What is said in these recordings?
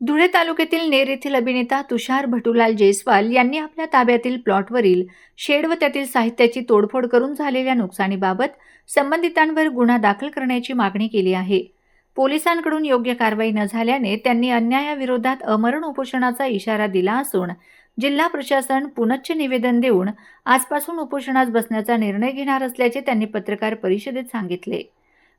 धुळे तालुक्यातील नेर येथील अभिनेता तुषार भटुलाल जयस्वाल यांनी आपल्या ताब्यातील प्लॉटवरील शेड व त्यातील साहित्याची तोडफोड करून झालेल्या नुकसानीबाबत संबंधितांवर गुन्हा दाखल करण्याची मागणी केली आहे. पोलिसांकडून योग्य कारवाई न झाल्याने त्यांनी अन्यायाविरोधात अमरण उपोषणाचा इशारा दिला असून जिल्हा प्रशासन पुनच्च निवेदन देऊन आजपासून उपोषणास बसण्याचा निर्णय घेणार असल्याचे त्यांनी पत्रकार परिषदेत सांगितले.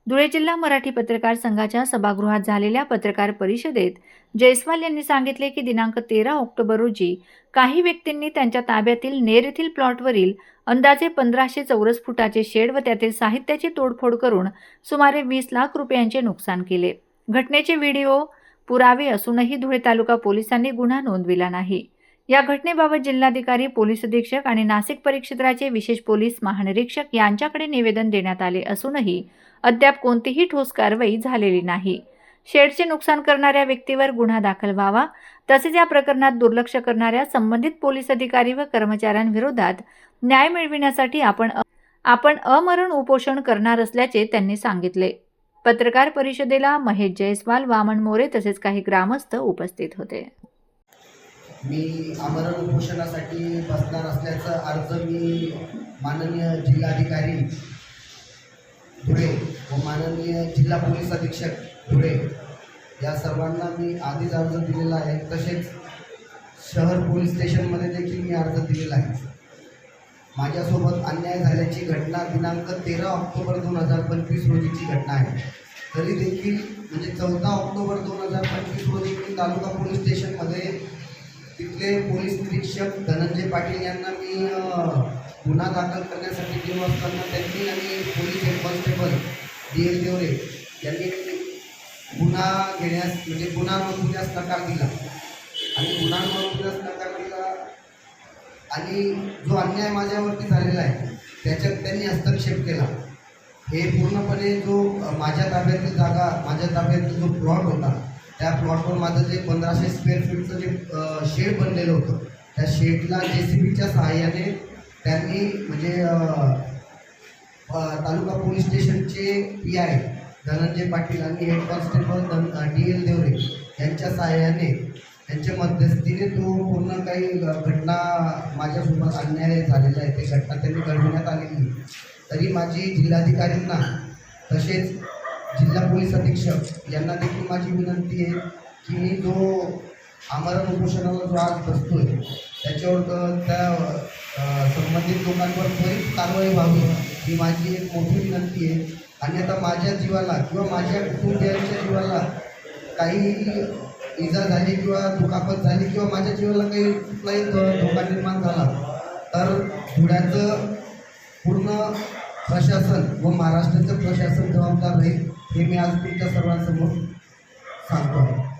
धुळे जिल्हा मराठी पत्रकार संघाच्या सभागृहात झालेल्या पत्रकार परिषदेत जयस्वाल यांनी सांगितले की दिनांक तेरा ऑक्टोबर रोजी काही व्यक्तींनी त्यांच्या ताब्यातील नेर येथील प्लॉटवरील अंदाजे पंधराशे चौरस फुटाचे शेड व त्यातील साहित्याची तोडफोड करून सुमारे वीस लाख रुपयांचे नुकसान केले. घटनेचे व्हिडिओ पुरावे असूनही धुळे तालुका पोलिसांनी गुन्हा नोंदविला नाही. या घटनेबाबत जिल्हाधिकारी पोलीस अधीक्षक आणि नाशिक परिक्षेत्राचे विशेष पोलीस महानिरीक्षक यांच्याकडे निवेदन देण्यात आले असूनही अद्याप कोणतीही ठोस कारवाई झालेली नाही. शेडचे नुकसान करणाऱ्या व्यक्तीवर गुन्हा दाखल व्हावा तसेच या प्रकरणात दुर्लक्ष करणाऱ्या संबंधित पोलीस अधिकारी व कर्मचाऱ्यांविरोधात न्याय मिळविण्यासाठी आपण आपण अमरण उपोषण करणार असल्याचे त्यांनी सांगितले. पत्रकार परिषदेला महेश जयस्वाल वामन मोरे तसेच काही ग्रामस्थ उपस्थित होते. मी आमरण उपोषणासाठी बसणार असल्याचा अर्ज मी माननीय जिल्हाधिकारी धुळे व माननीय जिल्हा पोलीस अधीक्षक धुळे या सर्वांना मी आधीच अर्ज दिलेला आहे. तसेच शहर पोलीस स्टेशनमध्ये देखील मी अर्ज दिलेला आहे. माझ्यासोबत अन्याय झाल्याची घटना दिनांक तेरा ऑक्टोबर दोन हजार पंचवीस रोजीची घटना आहे. तरी देखील म्हणजे चौदा ऑक्टोबर दोन हजार पंचवीस रोजी मी तालुका पोलीस स्टेशन तिथले पोलीस निरीक्षक धनंजय पाटील यांना मी गुन्हा दाखल करण्यासाठी गेलो असताना त्यांनी आणि police head constable D L Deore यांनी गुन्हा घेण्यास म्हणजे गुन्हा नोंदवण्यास नकार दिला. आणि गुन्हा नोंदवण्यास नकार दिला आणि जो अन्याय माझ्यावरती झालेला आहे त्याच्यात त्यांनी हस्तक्षेप केला. हे पूर्णपणे जो माझ्या ताब्यातील जागा माझ्या ताब्यातील जो प्लॉट होता त्या प्लॉटवर माझं जे पंधराशे स्क्वेअर फीटचं जे शेड बनलेलं होतं त्या शेडला जे सी बीच्या सहाय्याने त्यांनी म्हणजे तालुका पोलीस स्टेशनचे पी आय धनंजय पाटील आणि हेड कॉन्स्टेबल धन डी एल देवरे यांच्या सहाय्याने त्यांच्या मध्यस्थीने तो पूर्ण काही घटना माझ्यासोबत अन्याय झालेला आहे. ते घटना त्यांनी घडविण्यात आलेली तरी माझी जिल्हाधिकाऱ्यांना तसेच जिल्हा पोलीस अधीक्षक यांना देखील माझी विनंती आहे की मी जो आमरण उपोषणाला जो आज बसतोय त्याच्यावर त्या संबंधित लोकांवर त्वरित कारवाई व्हावी ही माझी एक मोठी विनंती आहे. आणि आता माझ्या जीवाला किंवा माझ्या कुटुंबियांच्या जीवाला काही इजा झाली किंवा दुखापत झाली किंवा माझ्या जीवाला काही कुठलाही धोका निर्माण झाला तर धुळ्याचं पूर्ण प्रशासन व महाराष्ट्राचं प्रशासन जबाबदार राहील हे मी आज तुमच्या सर्वांसमोर सांगतो. आहे